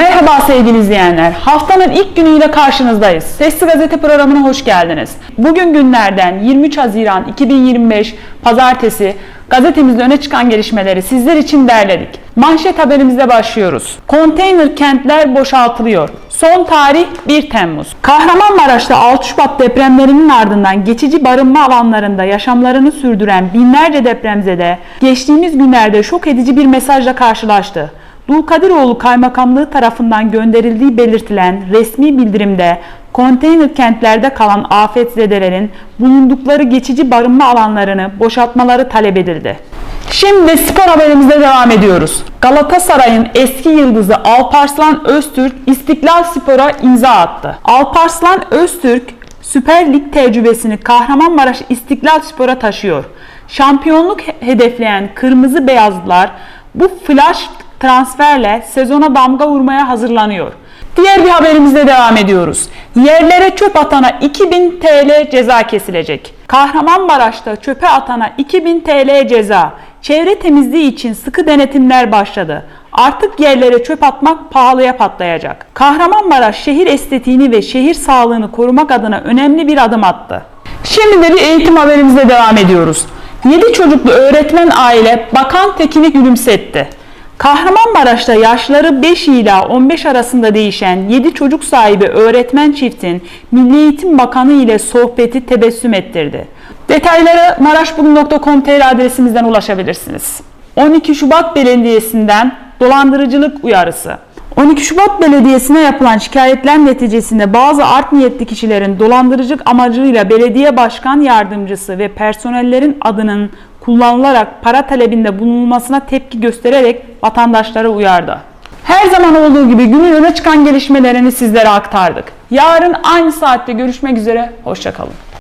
Merhaba sevgili izleyenler. Haftanın ilk günüyle karşınızdayız. Sesli Gazete programına hoş geldiniz. Bugün günlerden 23 Haziran 2025 Pazartesi gazetemizde öne çıkan gelişmeleri sizler için derledik. Manşet haberimizle başlıyoruz. Konteyner kentler boşaltılıyor. Son tarih 1 Temmuz. Kahramanmaraş'ta 6 Şubat depremlerinin ardından geçici barınma alanlarında yaşamlarını sürdüren binlerce depremzede geçtiğimiz günlerde şok edici bir mesajla karşılaştı. Dulkadiroğlu Kaymakamlığı tarafından gönderildiği belirtilen resmi bildirimde konteyner kentlerde kalan afetzedelerin bulundukları geçici barınma alanlarını boşaltmaları talep edildi. Şimdi spor haberimize devam ediyoruz. Galatasaray'ın eski yıldızı Alparslan Öztürk İstiklal Spor'a imza attı. Alparslan Öztürk Süper Lig tecrübesini Kahramanmaraş İstiklal Spor'a taşıyor. Şampiyonluk he- hedefleyen Kırmızı Beyazlılar bu flash transferle sezona damga vurmaya hazırlanıyor. Diğer bir haberimizle devam ediyoruz. Yerlere çöp atana 2000 TL ceza kesilecek. Kahramanmaraş'ta çöpe atana 2000 TL ceza. Çevre temizliği için sıkı denetimler başladı. Artık yerlere çöp atmak pahalıya patlayacak. Kahramanmaraş şehir estetiğini ve şehir sağlığını korumak adına önemli bir adım attı. Şimdi de bir eğitim haberimize devam ediyoruz. 7 çocuklu öğretmen aile Bakan Tekin'i gülümsetti. Kahramanmaraş'ta yaşları 5 ila 15 arasında değişen 7 çocuk sahibi öğretmen çiftin Milli Eğitim Bakanı ile sohbeti tebessüm ettirdi. Detaylara maraşbugün.com.tr adresimizden ulaşabilirsiniz. 12 Şubat Belediyesi'nden dolandırıcılık uyarısı. 12 Şubat Belediyesi'ne yapılan şikayetler neticesinde bazı art niyetli kişilerin dolandırıcılık amacıyla belediye başkan yardımcısı ve personellerin adının kullanılarak para talebinde bulunulmasına tepki göstererek vatandaşları uyardı. Her zaman olduğu gibi günün öne çıkan gelişmelerini sizlere aktardık. Yarın aynı saatte görüşmek üzere, hoşçakalın.